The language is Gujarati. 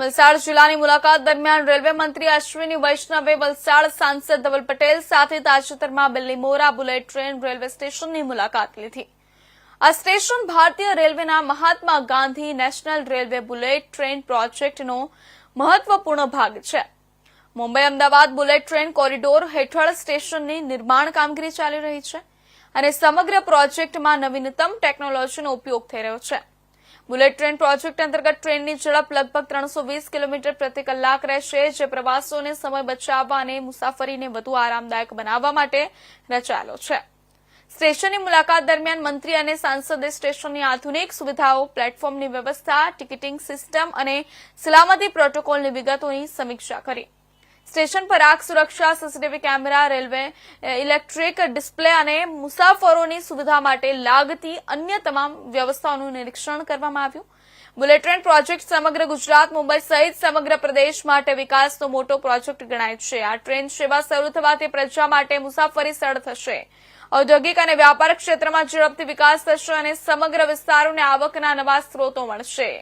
વલસાડ જિલ્લાની મુલાકાત દરમિયાન રેલવે મંત્રી અશ્વિની વૈષ્ણવે વલસાડ સાંસદ ધવલ પટેલ સાથે તાજેતરમાં બિલ્લીમોરા બુલેટ ટ્રેન રેલવે સ્ટેશનની મુલાકાત લીધી. આ સ્ટેશન ભારતીય રેલવેના Mahatma Gandhi national railway bullet train પ્રોજેક્ટનો મહત્વપૂર્ણ ભાગ છે. Mumbai Ahmedabad bullet train corridor હેઠળ સ્ટેશનની નિર્માણ કામગીરી ચાલી રહી છે અને સમગ્ર પ્રોજેક્ટમાં નવીનતમ ટેકનોલોજીનો ઉપયોગ થઈ રહ્યો છે. બુલેટ ટ્રેન પ્રોજેક્ટ અંતર્ગત ટ્રેનની ઝડપ લગભગ ત્રણસો વીસ કિલોમીટર પ્રતિ કલાક રહેશે, જે પ્રવાસીઓને સમય બચાવવા અને મુસાફરીને વધુ આરામદાયક બનાવવા માટે રચાયેલો છે. સ્ટેશનની મુલાકાત દરમિયાન મંત્રી અને સાંસદે સ્ટેશનની આધુનિક સુવિધાઓ, પ્લેટફોર્મની વ્યવસ્થા, ટિકિટિંગ સિસ્ટમ અને સલામતી પ્રોટોકોલની વિગતોની સમીક્ષા કરી. સ્ટેશન પર આગ સુરક્ષા, CCTV camera, railway electric display અને મુસાફરોની સુવિધા માટે લાગતી અન્ય તમામ વ્યવસ્થાઓનું નિરીક્ષણ કરવામાં આવ્યું. બુલેટ ટ્રેન પ્રોજેક્ટ સમગ્ર ગુજરાત, મુંબઈ સહિત સમગ્ર પ્રદેશ માટે વિકાસનો મોટો પ્રોજેક્ટ ગણાય છે. આ ટ્રેન સેવા શરૂ થવાથી પ્રજા માટે મુસાફરી સરળ થશે. ઔદ્યોગિક અને વ્યાપાર ક્ષેત્રમાં ઝડપથી વિકાસ થશે અને સમગ્ર વિસ્તારોને આવકના નવા સ્ત્રોતો મળશે.